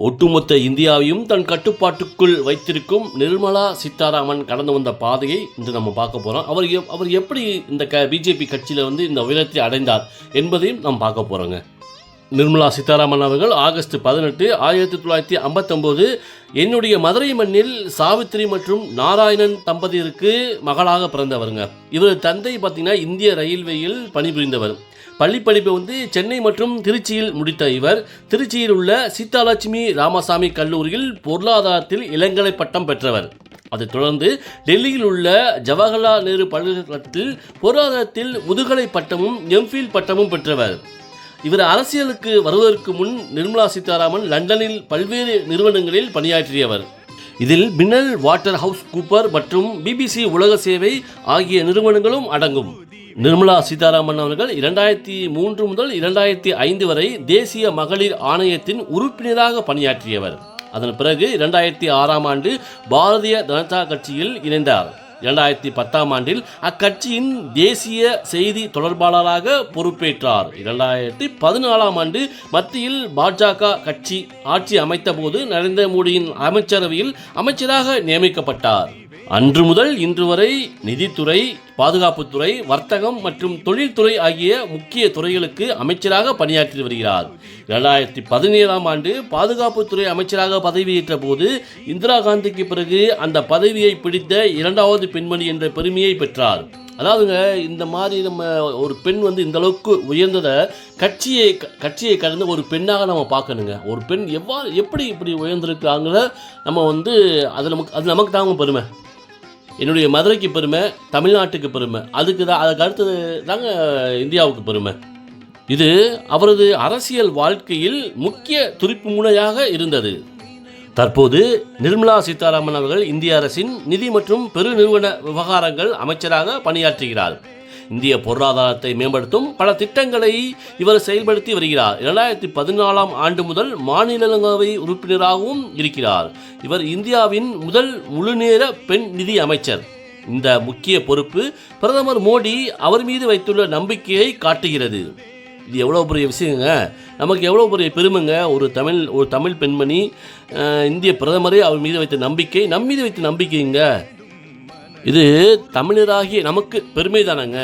ஒட்டுமொத்த இந்தியாவையும் தன் கட்டுப்பாட்டுக்குள் வைத்திருக்கும் நிர்மலா சீதாராமன் கடந்து வந்த பாதையை இன்று நம்ம பார்க்க போகிறோம் அவர் எப்- அவர் எப்படி இந்த க பிஜேபி கட்சியில் வந்து இந்த உயரத்தை அடைந்தார் என்பதையும் நாம் பார்க்க போகிறோங்க நிர்மலா சீதாராமன் அவர்கள் ஆகஸ்ட் பதினெட்டு ஆயிரத்தி தொள்ளாயிரத்தி ஐம்பத்தொம்போது என்னுடைய மதுரை மண்ணில் சாவித்திரி மற்றும் நாராயணன் தம்பதியருக்கு மகளாக பிறந்தவருங்க. இவர் தந்தை பார்த்தீங்கன்னா இந்திய ரயில்வேயில் பணிபுரிந்தவர். பள்ளிப்படிப்பை வந்து சென்னை மற்றும் திருச்சியில் முடித்த இவர். திருச்சியில் உள்ள சீதாலட்சுமி ராமசாமி கல்லூரியில் பொருளாதாரத்தில் இளங்கலை பட்டம் பெற்றவர். அதைத் தொடர்ந்து டெல்லியில் உள்ள ஜவஹர்லால் நேரு பல்கலைக்கழகத்தில் பொருளாதாரத்தில் முதுகலை பட்டமும் எம்ஃபில் பட்டமும் பெற்றவர். இவர் அரசியலுக்கு வருவதற்கு முன் நிர்மலா சீதாராமன் லண்டனில் பல்வேறு நிறுவனங்களில் பணியாற்றியவர். இதில் மின்னல் வாட்டர் ஹவுஸ் கூப்பர் மற்றும் பிபிசி உலக சேவை ஆகிய நிறுவனங்களும் அடங்கும். நிர்மலா சீதாராமன் அவர்கள் இரண்டாயிரத்தி மூன்று முதல் இரண்டாயிரத்தி ஐந்து வரை தேசிய மகளிர் ஆணையத்தின் உறுப்பினராக பணியாற்றியவர். அதன் பிறகு இரண்டாயிரத்தி ஆறாம் ஆண்டு பாரதிய ஜனதா கட்சியில் இணைந்தார். இரண்டாயிரத்தி பத்தாம் ஆண்டில் அக்கட்சியின் தேசிய செய்தி தொடர்பாளராக பொறுப்பேற்றார். இரண்டாயிரத்தி பதினாலாம் ஆண்டு மத்தியில் பாஜக கட்சி ஆட்சி அமைத்தபோது நரேந்திர மோடியின் அமைச்சரவையில் அமைச்சராக நியமிக்கப்பட்டார். அன்று முதல் இன்று வரை நிதித்துறை பாதுகாப்புத்துறை வர்த்தகம் மற்றும் தொழில்துறை ஆகிய முக்கிய துறைகளுக்கு அமைச்சராக பணியாற்றி வருகிறார். இரண்டாயிரத்தி பதினேழாம் ஆண்டு பாதுகாப்புத்துறை அமைச்சராக பதவியேற்ற போது இந்திரா காந்திக்கு பிறகு அந்த பதவியை பிடித்த இரண்டாவது பெண்மணி என்ற பெருமையை பெற்றார். அதாவதுங்க இந்த மாதிரி நம்ம ஒரு பெண் வந்து இந்த அளவுக்கு உயர்ந்ததை கட்சியை கட்சியை கடந்து ஒரு பெண்ணாக நம்ம பார்க்கணுங்க. ஒரு பெண் எவ்வாறு எப்படி இப்படி உயர்ந்திருக்காங்கிற நம்ம வந்து அது நமக்கு அது நமக்கு தாங்க பெருமை. என்னுடைய மதுரைக்கு பெருமை தமிழ்நாட்டுக்கு பெருமை. அதுக்கு தான் அதுக்கு அடுத்தது தாங்க இந்தியாவுக்கு பெருமை. இது அவரது அரசியல் வாழ்க்கையில் முக்கிய துடிப்பு முனையாக இருந்தது. தற்போது நிர்மலா சீதாராமன் அவர்கள் இந்திய அரசின் நிதி மற்றும் பெருநிறுவன விவகாரங்கள் அமைச்சராக பணியாற்றுகிறார். இந்திய பொருளாதாரத்தை மேம்படுத்தும் பல திட்டங்களை இவர் செயல்படுத்தி வருகிறார். இரண்டாயிரத்தி பதினாலாம் ஆண்டு முதல் மாநிலங்களவை உறுப்பினராகவும் இருக்கிறார். இவர் இந்தியாவின் முதல் முழுநேர பெண் நிதி அமைச்சர். இந்த முக்கிய பொறுப்பு பிரதமர் மோடி அவர் மீது வைத்துள்ள நம்பிக்கையை காட்டுகிறது. இது எவ்வளோ பெரிய விஷயங்க? நமக்கு எவ்வளோ பெரிய பெருமைங்க? ஒரு தமிழ் ஒரு தமிழ் பெண்மணி இந்திய பிரதமரே அவர் மீது வைத்த நம்பிக்கை நம் மீது வைத்த நம்பிக்கைங்க. இது தமிழராகிய நமக்கு பெருமை தானங்க?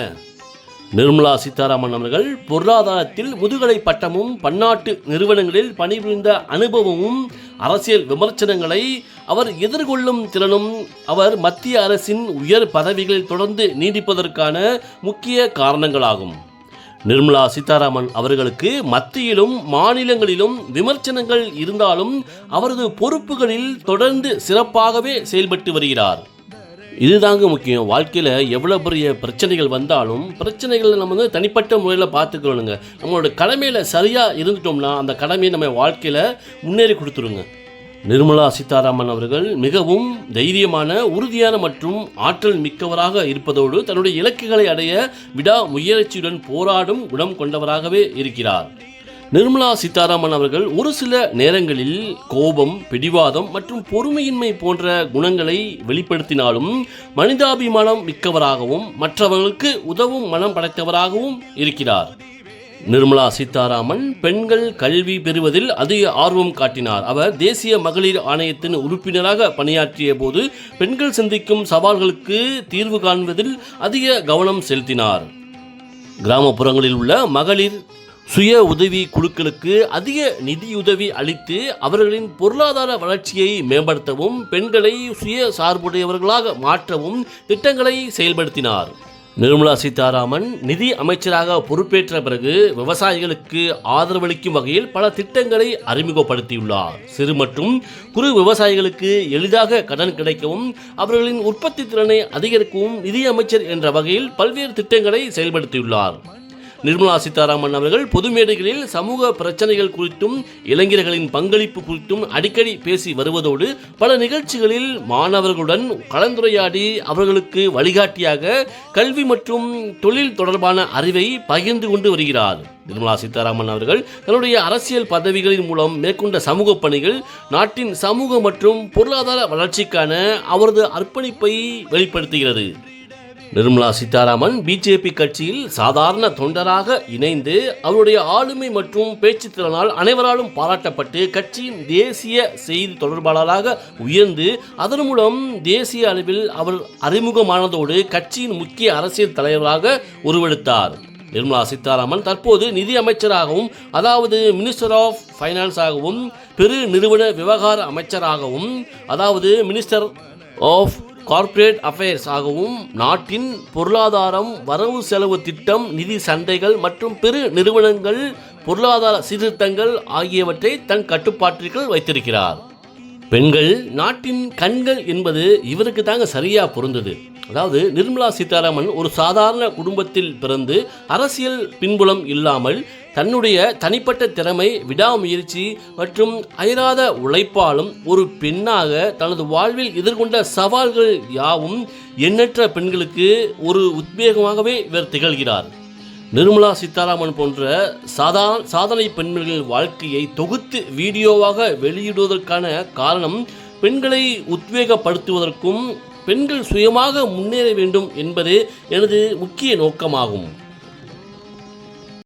நிர்மலா சீதாராமன் அவர்கள் பொருளாதாரத்தில் முதுகலை பட்டமும் பன்னாட்டு நிறுவனங்களில் பணிபுரிந்த அனுபவமும் அரசியல் விமர்சனங்களை அவர் எதிர்கொள்ளும் திறனும் அவர் மத்திய அரசின் உயர் பதவிகளில் தொடர்ந்து நீடிப்பதற்கான முக்கிய காரணங்களாகும். நிர்மலா சீதாராமன் அவர்களுக்கு மத்தியிலும் மாநிலங்களிலும் விமர்சனங்கள் இருந்தாலும் அவரது பொறுப்புகளில் தொடர்ந்து சிறப்பாகவே செயல்பட்டு வருகிறார். இதுதாங்க முக்கியம். வாழ்க்கையில் எவ்வளோ பெரிய பிரச்சனைகள் வந்தாலும் பிரச்சனைகளை நம்ம வந்து தனிப்பட்ட முறையில் பார்த்துக்கணுங்க. நம்மளோட கடமையில் சரியாக இருந்துட்டோம்னா அந்த கடமையை நம்ம வாழ்க்கையில் முன்னேறி கொடுத்துருங்க. நிர்மலா சீதாராமன் அவர்கள் மிகவும் தைரியமான உறுதியான மற்றும் ஆற்றல் மிக்கவராக இருப்பதோடு தன்னுடைய இலக்குகளை அடைய விடா முயற்சியுடன் போராடும் குணம் கொண்டவராகவே இருக்கிறார். நிர்மலா சீதாராமன் அவர்கள் ஒரு சில நேரங்களில் கோபம் பிடிவாதம் மற்றும் பொறுமையின்மை போன்ற குணங்களை வெளிப்படுத்தினாலும் மனிதாபிமானம் மிக்கவராகவும் மற்றவர்களுக்கு உதவும் மனம் படைத்தவராகவும் இருக்கிறார். நிர்மலா சீதாராமன் பெண்கள் கல்வி பெறுவதில் அதிக ஆர்வம் காட்டினார். அவர் தேசிய மகளிர் ஆணையத்தின் உறுப்பினராக பணியாற்றிய போது பெண்கள் சந்திக்கும் சவால்களுக்கு தீர்வு காண்பதில் அதிக கவனம் செலுத்தினார். கிராமப்புறங்களில் உள்ள மகளிர் சுய உதவி குழுக்களுக்கு அதிக நிதியுதவி அளித்து அவர்களின் பொருளாதார வளர்ச்சியை மேம்படுத்தவும் பெண்களை சுய சார்புடையவர்களாக மாற்றவும் திட்டங்களை செயல்படுத்தினார். நிர்மலா சீதாராமன் நிதி அமைச்சராக பொறுப்பேற்ற பிறகு விவசாயிகளுக்கு ஆதரவளிக்கும் வகையில் பல திட்டங்களை அறிமுகப்படுத்தியுள்ளார். சிறு மற்றும் குறு விவசாயிகளுக்கு எளிதாக கடன் கிடைக்கவும் அவர்களின் உற்பத்தி திறனை அதிகரிக்கவும் நிதி அமைச்சர் என்ற வகையில் பல்வேறு திட்டங்களை செயல்படுத்தியுள்ளார். நிர்மலா சீதாராமன் அவர்கள் பொது மேடைகளில் சமூக பிரச்சனைகள் குறித்தும் இளைஞர்களின் பங்களிப்பு குறித்தும் அடிக்கடி பேசி வருவதோடு பல நிகழ்ச்சிகளில் மாணவர்களுடன் கலந்துரையாடி அவர்களுக்கு வழிகாட்டியாக கல்வி மற்றும் தொழில் தொடர்பான அறிவை பகிர்ந்து கொண்டு வருகிறார். நிர்மலா சீதாராமன் அவர்கள் தன்னுடைய அரசியல் பதவிகளின் மூலம் மேற்கொண்ட சமூக பணிகள் நாட்டின் சமூக மற்றும் பொருளாதார வளர்ச்சிக்கான அவரது அர்ப்பணிப்பை வெளிப்படுத்துகிறது. நிர்மலா சீதாராமன் பிஜேபி கட்சியில் சாதாரண தொண்டராக இணைந்து அவருடைய ஆளுமை மற்றும் பேச்சு திறனால் அனைவராலும் பாராட்டப்பட்டு கட்சியின் தேசிய செய்தி தொடர்பாளராக உயர்ந்து அதன் மூலம் தேசிய அளவில் அவர் அறிமுகமானதோடு கட்சியின் முக்கிய அரசியல் தலைவராக உருவெடுத்தார். நிர்மலா சீதாராமன் தற்போது நிதி அமைச்சராகவும் அதாவது மினிஸ்டர் ஆஃப் ஃபைனான்ஸாகவும் பெரு நிறுவன விவகார அமைச்சராகவும் அதாவது மினிஸ்டர் ஆஃப் கார்ப்பரேட் அஃபேர்ஸ் ஆகவும் நாட்டின் பொருளாதாரம் வரவு செலவு திட்டம் நிதி சந்தைகள் மற்றும் பெரு நிறுவனங்கள் பொருளாதார சீர்திருத்தங்கள் ஆகியவற்றை தன் கட்டுப்பாட்டிற்குள் வைத்திருக்கிறார். பெண்கள் நாட்டின் கண்கள் என்பது இவருக்கு தாங்க சரியா பொருந்தது. அதாவது நிர்மலா சீதாராமன் ஒரு சாதாரண குடும்பத்தில் பிறந்து அரசியல் பின்புலம் இல்லாமல் தன்னுடைய தனிப்பட்ட திறமை விடாமுயற்சி மற்றும் அயராத உழைப்பாலும் ஒரு பெண்ணாக தனது வாழ்வில் எதிர்கொண்ட சவால்கள் யாவும் எண்ணற்ற பெண்களுக்கு ஒரு உத்வேகமாகவே இவர் திகழ்கிறார். நிர்மலா சீதாராமன் போன்ற சாதாரண சாதனை பெண்களின் வாழ்க்கையை தொகுத்து வீடியோவாக வெளியிடுவதற்கான காரணம் பெண்களை உத்வேகப்படுத்துவதற்கும் பெண்கள் சுயமாக முன்னேற வேண்டும் என்பது எனது முக்கிய நோக்கமாகும்.